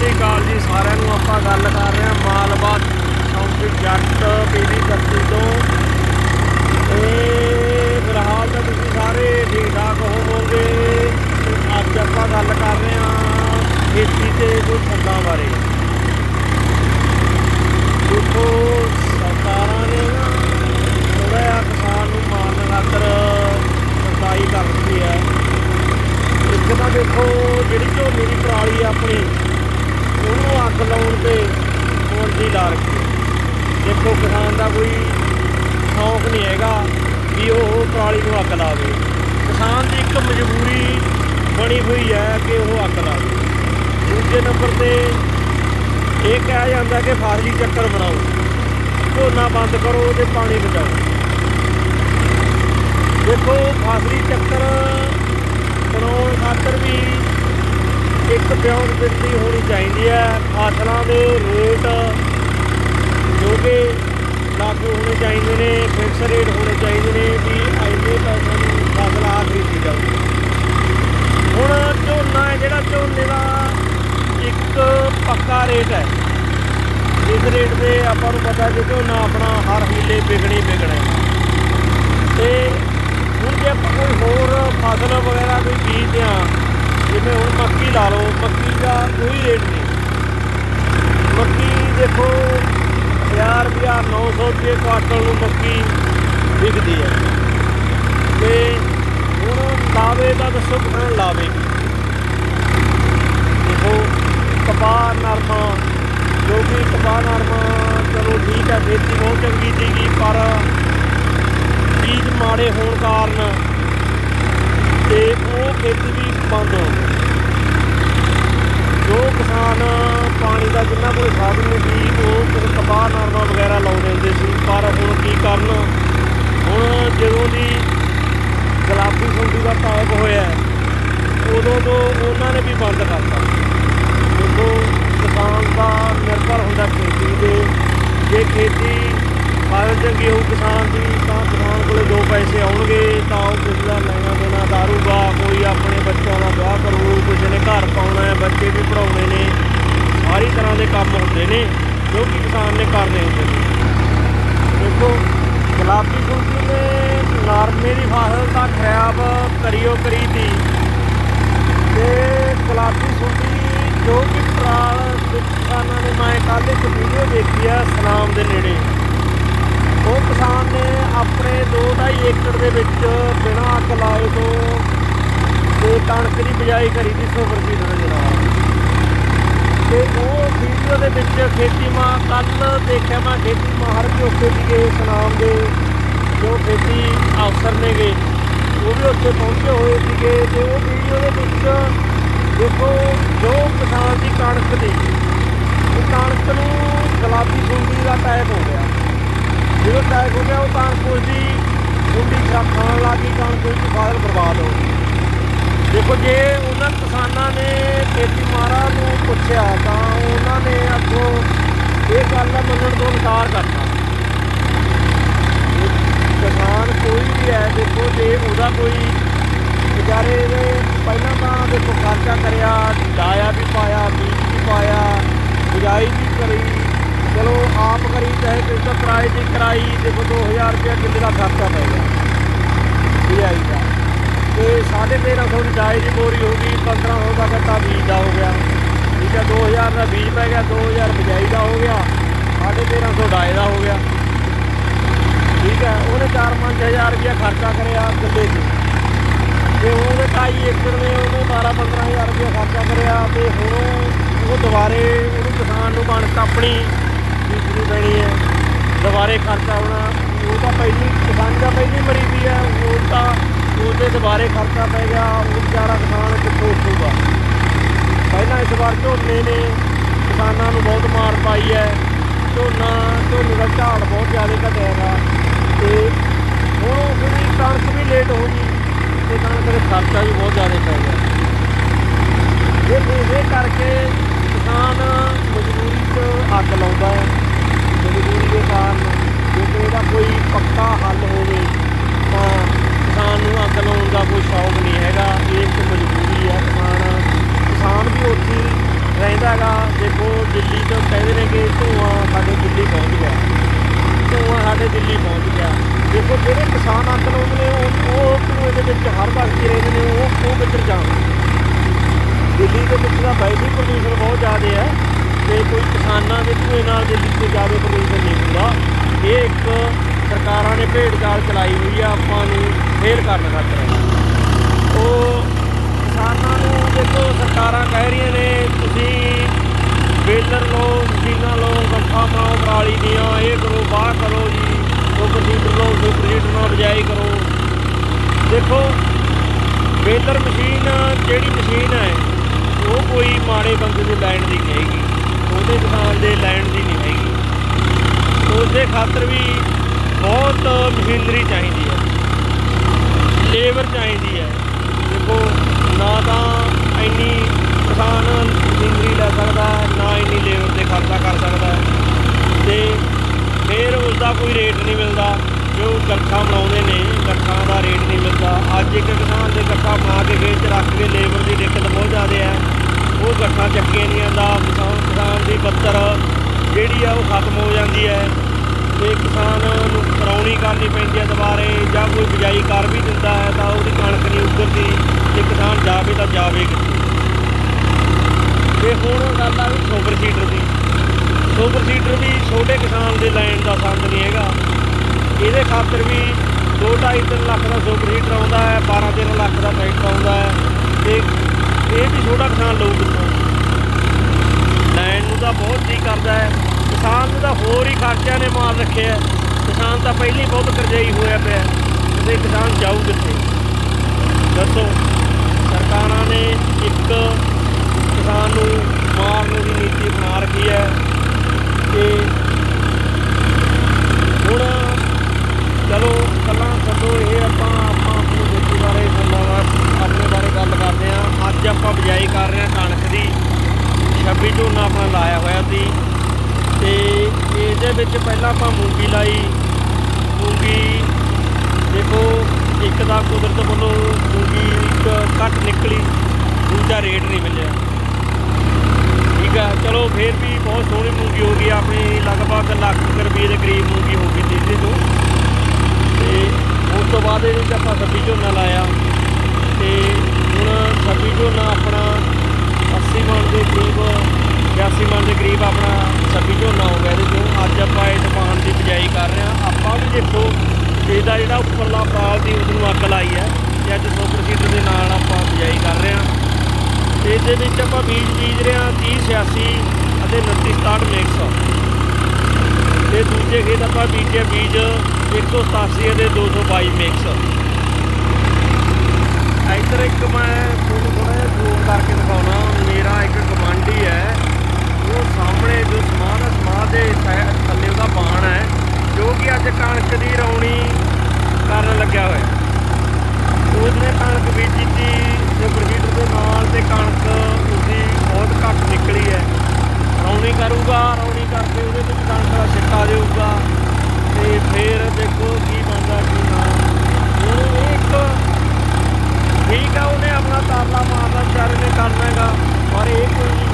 ਸ਼੍ਰੀ ਅਕਾਲ ਜੀ ਸਾਰਿਆਂ ਨੂੰ। ਆਪਾਂ ਗੱਲ ਕਰ ਰਹੇ ਹਾਂ ਮਾਲਵਾ ਚੌਂਕੀ ਜੱਟ ਪੀਵੀ ਕੱਤੀ ਤੋਂ। ਤੇ ਫਿਲਹਾਲ ਤਾਂ ਤੁਸੀਂ ਸਾਰੇ ਠੀਕ ਠਾਕ ਹੋਵੋਗੇ ਅੱਜ ਆਪਾਂ ਗੱਲ ਕਰ ਰਹੇ ਹਾਂ ਖੇਤੀ ਤੇ ਕੋਈ ਫੰਦਾਂ ਬਾਰੇ। ਦੇਖੋ ਸਰਕਾਰਾਂ ਨੇ ਨਾ ਥੋੜਾ ਜਿਹਾ ਕਿਸਾਨ ਨੂੰ ਮਾਰਨ ਖਾਤਰ ਸਰਕਾਰੀ ਕਰ ਦਿੱਤੀ ਹੈ ਇੱਕ ਤਾਂ ਦੇਖੋ ਜਿਹੜੀ ਝੋਨੇ ਦੀ ਪਰਾਲੀ ਆ ਆਪਣੀ ਉਹਨੂੰ ਅੱਗ ਲਾਉਣ ਤੇ ਮੁਰਦੀ ਲਾ ਰੱਖੀ ਹੈ। ਦੇਖੋ ਕਿਸਾਨ ਦਾ ਕੋਈ ਸ਼ੌਂਕ ਨਹੀਂ ਹੈਗਾ ਵੀ ਉਹ ਪਰਾਲੀ ਨੂੰ ਅੱਗ ਲਾਵੇ ਕਿਸਾਨ ਦੀ ਇੱਕ ਮਜਬੂਰੀ ਬਣੀ ਹੋਈ ਹੈ ਕਿ ਉਹ ਅੱਗ ਲਾਵੇ ਦੂਜੇ ਨੰਬਰ ਤੇ ਇਹ ਕਿਹਾ ਜਾਂਦਾ ਕਿ ਫਾਰਜੀ ਚੱਕਰ ਬਣਾਓ। ਝੋਨਾ ਬੰਦ ਕਰੋ ਤੇ ਪਾਣੀ ਬਚਾਓ। ਦੇਖੋ ਫਾਸਲੀ ਚੱਕਰ ਬਣਾਉਣ ਖਾਤਰ ਵੀ ਇੱਕ ਬਿਆਨ ਦਿੱਤੀ ਹੋਣੀ ਚਾਹੀਦੀ ਹੈ। ਫਸਲਾਂ ਦੇ ਰੇਟ ਜੋ ਕਿ ਲਾਗੂ ਹੋਣੇ ਚਾਹੀਦੇ ਨੇ ਫਿਕਸ ਰੇਟ ਹੋਣੇ ਚਾਹੀਦੇ ਨੇ ਵੀ ਇੰਨੇ ਪੈਸੇ ਨੂੰ ਫਸਲ ਖਰੀਦੀ ਜਾਊਗੀ ਹੁਣ ਝੋਨਾ ਹੈ ਜਿਹੜਾ, ਝੋਨੇ ਦਾ ਇੱਕ ਪੱਕਾ ਰੇਟ ਹੈ। ਇਸ ਰੇਟ ਤੇ ਆਪਾਂ ਨੂੰ ਪਤਾ ਕਿ ਝੋਨਾ ਆਪਣਾ ਹਰ ਹੀਲੇ ਵਿਕਣੀ ਵਿਕਣਾ ਹੈ। ਤੇ ਹੁਣ ਜੇ ਆਪਾਂ ਕੋਈ ਹੋਰ ਫਸਲ ਵਗੈਰਾ ਕੋਈ ਬੀਜਦੇ ਆ ਜਿਵੇਂ ਹੁਣ ਮੱਕੀ ਲਾ ਲਓ, ਮੱਕੀ ਦਾ ਕੋਈ ਰੇਟ ਨਹੀਂ। ਮੱਕੀ ਦੇਖੋ 1000 ਰੁਪਿਆ 900 ਰੁਪਏ ਕੁਆਟਲ ਨੂੰ ਮੱਕੀ ਵਿਕਦੀ ਹੈ। ਤੇ ਲਾਵੇ ਦਾ ਲਾਵੇ। ਦੇਖੋ, ਕਪਾਹ ਨਰਮਾ, ਜੋ ਕਿ ਕਪਾਹ ਨਰਮਾ, ਚਲੋ ਠੀਕ ਹੈ ਖੇਤੀ ਬਹੁਤ ਚੰਗੀ ਸੀਗੀ, ਪਰ ਬੀਜ ਮਾੜੇ ਹੋਣ ਕਾਰਨ ਤੇ ਉਹ ਖੇਤੀ ਵੀ ਬੰਦ ਹੋ ਗਈ। ਜੋ ਕਿਸਾਨ ਪਾਣੀ ਦਾ ਜਿੰਨਾ ਕੋਲ ਸਾਧਨ ਨਹੀਂ ਸੀ ਉਹ ਕਪਾਹ ਨਰਮਾ ਵਗੈਰਾ ਲਾਉਂਦੇ ਹੁੰਦੇ ਸੀ, ਪਰ ਹੁਣ ਕੀ ਕਰਨ? ਹੁਣ ਜਦੋਂ ਦੀ ਗੁਲਾਬੀ ਸੁੰਡੀ ਦਾ ਟੈਕ ਹੋਇਆ ਉਦੋਂ ਤੋਂ ਉਹਨਾਂ ਨੇ ਵੀ ਬੰਦ ਕਰਤਾ। ਦੇਖੋ ਕਿਸਾਨ ਦਾ ਨਿਰਭਰ ਹੁੰਦਾ ਖੇਤੀ ਦੇ ਜੇ ਖੇਤੀ ਫਸਲ ਚੰਗੀ ਹੋਊ ਕਿਸਾਨ ਦੀ, ਤਾਂ ਕਿਸਾਨ ਕੋਲੇ ਦੋ ਪੈਸੇ ਆਉਣਗੇ, ਤਾਂ ਉਹ ਕਿਸੇ ਦਾ ਲੈਣਾ ਦੇਣਾ ਦਾਰੂਗਾ। ਕੋਈ ਆਪਣੇ ਬੱਚਿਆਂ ਦਾ ਵਿਆਹ ਕਰੂ, ਕਿਸੇ ਨੇ ਘਰ ਪਾਉਣਾ ਹੈ, ਬੱਚੇ ਵੀ ਪੜਾਉਣੇ ਨੇ। ਸਾਰੀ ਤਰ੍ਹਾਂ ਦੇ ਕੰਮ ਹੁੰਦੇ ਨੇ, ਜੋ ਕਿ ਕਿਸਾਨ ਨੇ ਕਰਨੇ ਹੁੰਦੇ ਨੇ। ਦੇਖੋ, ਗੁਲਾਬੀ ਸੁੰਡੀ ਨੇ ਨਰਮੇ ਦੀ ਫਸਲ ਤਾਂ ਖਰਾਬ ਕਰਿਓ ਕਰੀ ਦੀ। ਤੇ ਗੁਲਾਬੀ ਸੁੰਡੀ ਜੋ ਕਿ ਪਰਾਲ ਕਿਸਾਨਾਂ ਨੇ, ਮੈਂ ਕੱਲ੍ਹ ਇੱਕ ਵੀਡੀਓ ਦੇਖੀ ਆ ਸਨਾਮ ਦੇ ਨੇੜੇ। ਉਹ ਕਿਸਾਨ ਨੇ ਆਪਣੇ 2.5 ਏਕੜ ਦੇ ਵਿੱਚ ਬਿਨਾਂ ਅੱਗ ਲਾਏ ਤੋਂ ਤੇ ਕਣਕ ਦੀ ਬਿਜਾਈ ਕਰੀ ਦੀ ਸੁਪਰ ਸੀਡਰ ਦੇ ਨਾਲ। ਤੇ ਉਹ ਵੀਡੀਓ ਦੇ ਵਿੱਚ ਖੇਤੀ ਮਾਂ ਕੱਲ ਦੇਖਿਆ ਮੈਂ ਖੇਤੀ ਮਾਹਰ ਵੀ ਉੱਥੇ ਸੀਗੇ ਸਨਾਮ ਦੇ। ਜੋ ਖੇਤੀ ਅਫਸਰ ਨੇਗੇ, ਉਹ ਵੀ ਉੱਥੇ ਪਹੁੰਚੇ ਹੋਏ ਸੀਗੇ ਤੇ ਉਹ ਵੀਡੀਓ ਦੇ ਵਿੱਚ ਦੇਖੋ ਜੋ ਕਿਸਾਨ ਦੀ ਕਣਕ ਦੀ, ਉਹ ਕਣਕ ਨੂੰ ਗੁਲਾਬੀ ਸੁੰਡੀ ਦਾ ਅਟੈਕ ਹੋ ਗਿਆ। ਜਦੋਂ ਅਟੈਕ ਹੋ ਗਿਆ, ਉਹ ਕਣਕ ਉਸਦੀ ਸੁੰਡੀ ਖਾ ਖਾਣ ਲੱਗੀ ਕਣਕ ਦੀ ਫਸਲ ਬਰਬਾਦ ਹੋ ਗਈ। ਦੇਖੋ, ਜੇ ਉਹਨਾਂ ਕਿਸਾਨਾਂ ਨੇ ਖੇਤੀ ਮਾਰਾ ਨੂੰ ਪੁੱਛਿਆ, ਤਾਂ ਉਹਨਾਂ ਨੇ ਅੱਗੋਂ ਇਹ ਗੱਲ ਦਾ ਮੰਨਣ ਤੋਂ ਇਨਕਾਰ ਕਰਤਾ। ਕਿਸਾਨ ਕੋਈ ਵੀ ਹੈ, ਦੇਖੋ ਜੇ ਉਹਦਾ ਕੋਈ ਵਿਚਾਰੇ ਨੇ ਪਹਿਲਾਂ ਤਾਂ ਦੇਖੋ ਖਰਚਾ ਕਰਿਆ ਡਾਇਆ ਵੀ ਪਾਇਆ, ਬੀਜ ਵੀ ਪਾਇਆ ਬਿਜਾਈ ਵੀ ਕਰੀ, ਚਲੋ ਆਪ ਕਰੀ, ਚਾਹੇ ਕਿਸੇ ਤੋਂ ਕਿਰਾਏ ਦੀ ਕਰਾਈ, ਦੇਖੋ 2000 ਰੁਪਏ ਕਿੱਲੇ ਦਾ ਖਰਚਾ ਪੈ ਗਿਆ। ਬਿਜਾਈ ਦਾ ਤੇ 1350 ਦੀ ਡਾਈ ਦੀ ਬੋਰੀ ਹੋ ਗਈ 1500 ਦਾ ਗੱਟਾ ਬੀਜ ਦਾ ਹੋ ਗਿਆ। ਠੀਕ ਹੈ 2000 ਦਾ ਬੀਜ ਪੈ ਗਿਆ 2000 ਬਿਜਾਈ ਦਾ ਹੋ ਗਿਆ 1350 ਡਾਈ ਦਾ ਹੋ ਗਿਆ। ਠੀਕ ਹੈ, ਉਹਨੇ 4-5000 ਰੁਪਇਆ ਖਰਚਾ ਕਰਿਆ ਕਿੱਲੇ 'ਚ। ਤੇ ਉਹਦੇ 2.5 ਏਕੜ ਨੇ ਉਹਨੇ 12-15000 ਰੁਪਇਆ ਖਰਚਾ ਕਰਿਆ ਤੇ ਹੁਣ ਉਹ ਦੁਬਾਰੇ ਉਹਨੂੰ ਕਿਸਾਨ ਨੂੰ ਕਣਕ ਆਪਣੀ ਬੀਜਣੀ ਪੈਣੀ ਹੈ। ਦੁਬਾਰੇ ਖਰਚਾ ਹੋਣਾ, ਉਹ ਤਾਂ ਪਹਿਲੀ, ਕਿਸਾਨ ਦਾ ਪਹਿਲੀ ਮਰੀ ਵੀ ਹੈ, ਉਹ ਤਾਂ ਉਹਦੇ ਦੁਬਾਰੇ ਖਰਚਾ ਪੈ ਗਿਆ, ਉਹ ਵਿਚਾਰਾ ਕਿਸਾਨ ਕਿੱਥੋਂ ਉੱਠੂਗਾ ਪਹਿਲਾਂ ਇਸ ਵਾਰ ਝੋਨੇ ਨੇ ਕਿਸਾਨਾਂ ਨੂੰ ਬਹੁਤ ਮਾਰ ਪਾਈ ਹੈ। ਝੋਨਾ, ਝੋਨੇ ਦਾ ਝਾੜ ਬਹੁਤ ਜ਼ਿਆਦਾ ਘਟਿਆ ਹੈਗਾ ਤੇ ਹੁਣ ਜਿਹੜੀ ਕਣਕ ਵੀ ਲੇਟ ਹੋ ਗਈ ਤੇ ਕਣਕ ਦਾ ਖਰਚਾ ਵੀ ਬਹੁਤ ਜ਼ਿਆਦਾ ਪੈ ਗਿਆ। ਇਹ ਇਹ ਕਰਕੇ ਕਿਸਾਨ ਮਜ਼ਦੂਰੀ 'ਚ ਅੱਗ ਲਾਉਂਦਾ ਹੈ। ਮਜ਼ਦੂਰੀ ਦੇ ਕਾਰਨ ਜੇ ਕੋਈ ਇਹਦਾ ਕੋਈ ਪੱਕਾ ਹੱਲ ਹੋਵੇ ਤਾਂ ਕਿਸਾਨ ਨੂੰ ਅੱਗ ਲਾਉਣ ਦਾ ਕੋਈ ਸ਼ੌਕ ਨਹੀਂ ਹੈਗਾ। ਇਹ ਇੱਕ ਮਜਬੂਰੀ ਹੈ। ਕਿਸਾਨ ਕਿਸਾਨ ਵੀ ਉੱਥੇ ਹੀ ਰਹਿੰਦਾ ਹੈਗਾ ਸਾਡੇ ਦਿੱਲੀ ਪਹੁੰਚ ਗਿਆ ਦੇਖੋ ਜਿਹੜੇ ਕਿਸਾਨ ਅੱਗ ਲਾਉਂਦੇ ਨੇ ਉਹ ਉਹ ਧੂਏ ਦੇ ਵਿੱਚ ਹਰ ਵਕਤ ਹੀ ਰਹਿੰਦੇ ਨੇ ਉਹ ਉਹ ਕਿੱਧਰ ਜਾਣਗੇ ਦਿੱਲੀ ਦੇ ਵਿੱਚ ਤਾਂ ਵੈਸੇ ਹੀ ਪ੍ਰਦੂਸ਼ਣ ਬਹੁਤ ਹੈ ਤੇ ਕੋਈ ਕਿਸਾਨਾਂ ਦੇ ਧੂਏ ਨਾਲ ਦਿੱਲੀ 'ਚ ਜ਼ਿਆਦਾ ਪ੍ਰਦੂਸ਼ਣ ਨਹੀਂ ਹੁੰਦਾ। ਇਹ ਇੱਕ ਸਰਕਾਰਾਂ ਨੇ ਭੇਡ ਚਾਲ ਚਲਾਈ ਹੋਈ ਆ, ਆਪਾਂ ਨੂੰ ਫੇਲ ਕਰਨ ਖਾਤਰ। ਉਹ ਕਿਸਾਨਾਂ ਨੂੰ ਦੇਖੋ, ਸਰਕਾਰਾਂ ਕਹਿ ਰਹੀਆਂ ਨੇ, ਤੁਸੀਂ ਬੇਲਰ ਲਓ, ਮਸ਼ੀਨਾਂ ਲਓ ਗੱਠਾਂ ਬਣਾਓ, ਪਰਾਲੀ ਦੀਆਂ, ਇਹ ਕਰੋ, ਬਾਹ ਕਰੋ ਜੀ ਸੁਪਰ ਸੀਡਰ ਲਓ ਸੁਪਰ ਸੀਡਰ ਨਾਲ ਬਜਾਈ ਕਰੋ। ਦੇਖੋ ਬੇਲਰ ਮਸ਼ੀਨ ਜਿਹੜੀ ਮਸ਼ੀਨ ਹੈ ਉਹ ਕੋਈ ਮਾੜੇ ਬੰਦੇ ਨੂੰ ਲੈਣ ਦੀ ਨਹੀਂ ਹੈਗੀ, ਉਹਦੇ ਕਿਸਾਨ ਦੇ ਲੈਣ ਦੀ ਨਹੀਂ ਹੈਗੀ। ਉਹਦੇ ਖਾਤਰ ਵੀ ਬਹੁਤ ਮਸ਼ੀਨਰੀ ਚਾਹੀਦੀ ਹੈ। ਲੇਬਰ ਚਾਹੀਦੀ ਹੈ। ਦੇਖੋ, ਨਾ ਤਾਂ ਇੰਨੀ ਕਿਸਾਨ ਮਸ਼ੀਨਰੀ ਲੈ ਸਕਦਾ, ਨਾ ਇੰਨੀ ਲੇਬਰ ਤੇ ਖਰਚਾ ਕਰ ਸਕਦਾ। ਹੈ। ਤੇ ਫਿਰ ਉਸ ਦਾ ਕੋਈ ਰੇਟ ਨਹੀਂ ਮਿਲਦਾ। ਜੋ ਗੱਠਾ ਬਣਾਉਂਦੇ ਨੇ ਗੱਠਾਂ ਦਾ ਰੇਟ ਨਹੀਂ ਮਿਲਦਾ। ਅੱਜ ਇੱਕ ਕਿਸਾਨ ਦੇ ਗੱਠਾ ਬਣਾ ਕੇ ਖੇਤ 'ਚ ਰੱਖ ਕੇ ਲੇਬਰ ਦੀ ਦਿੱਕਤ ਬਹੁਤ ਜ਼ਿਆਦਾ ਹੈ ਉਹ ਗੱਠਾਂ ਚੱਕੀਆਂ ਨਹੀਂ ਆਉਂਦਾ ਕਿਸਾਨ ਕਿਸਾਨ ਦੀ ਬੱਤਰ ਜਿਹੜੀ ਆ ਉਹ ਖਤਮ ਹੋ ਜਾਂਦੀ ਹੈ। ਤੇ ਕਿਸਾਨ ਨੂੰ ਕਰਾਉਣੀ ਕਰਨੀ ਪੈਂਦੀ ਹੈ ਦੁਬਾਰੇ ਜਾਂ ਕੋਈ ਬਿਜਾਈ ਕਰ ਵੀ ਦਿੰਦਾ ਹੈ ਤਾਂ ਉਹਦੀ ਕਣਕ ਨਹੀਂ ਉੱਗਦੀ ਤੇ ਕਿਸਾਨ ਜਾਵੇ ਤਾਂ ਜਾਵੇ ਕਿੱਥੇ। ਤੇ ਹੁਣ ਗੱਲ ਆ ਵੀ ਸੁਪਰ ਸੀਡਰ ਦੀ। ਸੁਪਰ ਸੀਡਰ ਵੀ ਛੋਟੇ ਕਿਸਾਨ ਦੇ ਲੈਣ ਦਾ ਸੰਦ ਨਹੀਂ ਹੈਗਾ। ਇਹਦੇ ਖਾਤਰ ਵੀ 2.5 ਤਿੰਨ ਲੱਖ ਦਾ ਸੁਪਰ ਸੀਡਰ ਆਉਂਦਾ ਹੈ 12 13 ਲੱਖ ਦਾ ਟਰੈਕਟਰ ਆਉਂਦਾ ਹੈ ਤੇ ਇਹ ਵੀ ਛੋਟਾ ਕਿਸਾਨ ਲਊ ਕਿੱਥੋਂ ਲੈਣ ਨੂੰ ਤਾਂ ਬਹੁਤ ਜੀ ਕਰਦਾ ਹੈ, ਕਿਸਾਨ ਨੂੰ ਤਾਂ ਹੋਰ ਹੀ ਖਰਚਿਆਂ ਨੇ ਮਾਰ ਰੱਖਿਆ ਕਿਸਾਨ ਤਾਂ ਪਹਿਲਾਂ ਹੀ ਬਹੁਤ ਕਰਜ਼ਾਈ ਹੋਇਆ ਪਿਆ ਹੈ। ਤੇ ਕਿਸਾਨ ਜਾਊ ਕਿੱਥੇ ਦੱਸੋ, ਸਰਕਾਰਾਂ ਨੇ ਇੱਕ ਕਿਸਾਨ ਨੂੰ ਮਾਰਨ ਦੀ ਨੀਤੀ ਬਣਾ ਰੱਖੀ ਹੈ ਤੇ ਹੁਣ ਚਲੋ ਗੱਲਾਂ ਛੱਡੋ ਇਹ ਆਪਾਂ ਆਪਾਂ ਆਪਣੀ ਖੇਤੀ ਬਾਰੇ ਗੱਲਾਂ ਵਾ- ਆਪਣੇ ਬਾਰੇ ਗੱਲ ਕਰਦੇ ਹਾਂ ਅੱਜ ਆਪਾਂ ਬਿਜਾਈ ਕਰ ਰਹੇ ਹਾਂ ਕਣਕ ਦੀ 26 ਝੋਨਾ ਆਪਣਾ ਲਾਇਆ ਹੋਇਆ ਸੀ ਤੇ ਇਹਦੇ ਵਿੱਚ ਪਹਿਲਾਂ ਆਪਾਂ ਮੂੰਗੀ ਲਾਈ ਮੂੰਗੀ ਦੇਖੋ ਇੱਕ ਦਾ ਕੁਦਰਤ ਵੱਲੋਂ ਮੂੰਗੀ ਇੱਕ ਘੱਟ ਨਿਕਲੀ, ਦੂਜਾ ਰੇਟ ਨਹੀਂ ਮਿਲਿਆ। ਠੀਕ ਆ, ਚਲੋ ਫੇਰ ਵੀ ਬਹੁਤ ਸੋਹਣੀ ਮੂੰਗੀ ਹੋ ਗਈ, ਆਪਣੀ ਲਗਭਗ ਲੱਖ ਕੁ ਰੁਪਏ ਦੇ ਕਰੀਬ ਮੂੰਗੀ ਹੋ ਗਈ ਸੀ ਤੋਂ। ਤੇ ਉਸ ਤੋਂ ਬਾਅਦ ਇਹਦੇ 'ਚ ਆਪਾਂ ਸੱਬੀ ਝੋਨਾ ਲਾਇਆ। ਤੇ ਹੁਣ ਸੱਬੀ ਝੋਨਾ ਆਪਣਾ 80 ਮਣ ਦੇ ਕਰੀਬ 82 ਮਣ ਦੇ ਕਰੀਬ ਆਪਣਾ ਸੱਬੀ ਝੋਨਾ ਹੋ ਗਿਆ ਇਹਦੇ ਤੋਂ ਅੱਜ ਆਪਾਂ ਇਹ ਦੁਕਾਨ ਦੀ ਬਿਜਾਈ ਕਰ ਰਹੇ ਹਾਂ। ਆਪਾਂ ਵੀ ਦੇਖੋ, ਇਹਦਾ ਜਿਹੜਾ ਉੱਪਰਲਾ ਪਾਲ ਦੀ ਉਸ ਨੂੰ ਅੱਗ ਲਾਈ ਹੈ। ਤੇ ਅੱਜ ਸੁਪਰ ਸੀਡਰ ਦੇ ਨਾਲ ਆਪਾਂ ਬਿਜਾਈ ਕਰ ਰਹੇ ਹਾਂ। ਤੇ ਇਹਦੇ ਵਿੱਚ ਆਪਾਂ ਬੀਜ ਬੀਜ ਰਹੇ ਹਾਂ 30 86 ਅਤੇ 29 67 ਮਿਕਸ ਤੇ ਦੂਜੇ ਖੇਤ ਆਪਾਂ ਬੀਜੇ ਬੀਜ 187 ਅਤੇ 222 ਮਿਕਸ ਇੱਧਰ ਇੱਕ ਮੈਂ ਤੁਹਾਨੂੰ ਥੋੜਾ ਜਿਹਾ ਜ਼ੂਮ ਕਰਕੇ ਦਿਖਾਉਣਾ। ਮੇਰਾ ਇੱਕ ਗਵਾਂਢੀ ਹੈ। ਉਹ ਸਾਹਮਣੇ ਜੋ ਸਮਾਨ ਹੈ ਸਮਾਨ ਦੇ ਥੱਲੇ ਉਹਦਾ ਬਾਣ ਹੈ, ਜੋ ਕਿ ਅੱਜ ਕਣਕ ਦੀ ਰੌਣੀ ਕਰਨ ਲੱਗਿਆ ਹੋਇਆ ਉਹਨੇ ਕਣਕ ਬੀਜੀ ਸੀ ਸੁਪਰ ਸੀਡਰ ਦੇ ਨਾਲ ਤੇ ਕਣਕ ਉਸਦੀ ਬਹੁਤ ਘੱਟ ਨਿਕਲੀ ਹੈ। ਰੌਣੀ ਕਰੂਗਾ, ਰੌਣੀ ਕਰਕੇ ਉਹਦੇ ਵਿੱਚ ਕਣਕ ਦਾ ਛਿੱਟਾ ਦੇਊਗਾ। ਤੇ ਫੇਰ ਦੇਖੋ ਕੀ ਬਣਦਾ ਕੀ ਨਾ। ਹੁਣ ਇਹ ਇੱਕ ਠੀਕ ਆ, ਉਹਨੇ ਆਪਣਾ ਤਾਰਲਾ ਮਾਰਨਾ ਚਾਰੇ ਨੇ ਕਰਨਾ ਹੈਗਾ। ਪਰ ਇਹ ਕੋਈ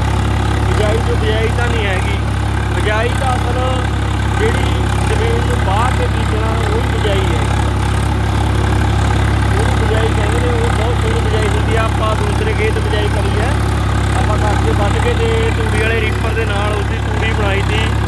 ਬਿਜਾਈ ਤੋਂ ਬਿਜਾਈ ਤਾਂ ਨਹੀਂ ਹੈਗੀ। ਬਿਜਾਈ ਤਾਂ ਅਸਲ ਜਿਹੜੀ ਜ਼ਮੀਨ ਨੂੰ ਬਾਹਰ ਕੇ ਬੀਜਣਾ, ਉਹ ਹੀ ਬਿਜਾਈ ਹੈ। ਉਹ ਬਿਜਾਈ ਕਹਿੰਦੇ ਨੇ, ਉਹ ਬਹੁਤ ਸੋਹਣੀ ਬਿਜਾਈ ਹੁੰਦੀ ਆ। ਆਪਾਂ ਦੂਸਰੇ ਖੇਤ ਬਿਜਾਈ ਕਰੀ ਹੈ। ਆਪਾਂ ਕੱਟ ਕੇ ਵੱਢ ਕੇ ਤੇ ਤੂੜੀ ਵਾਲੇ ਰੀਪਰ ਦੇ ਨਾਲ ਉਹਦੀ ਤੂੜੀ ਬਣਾਈ ਸੀ।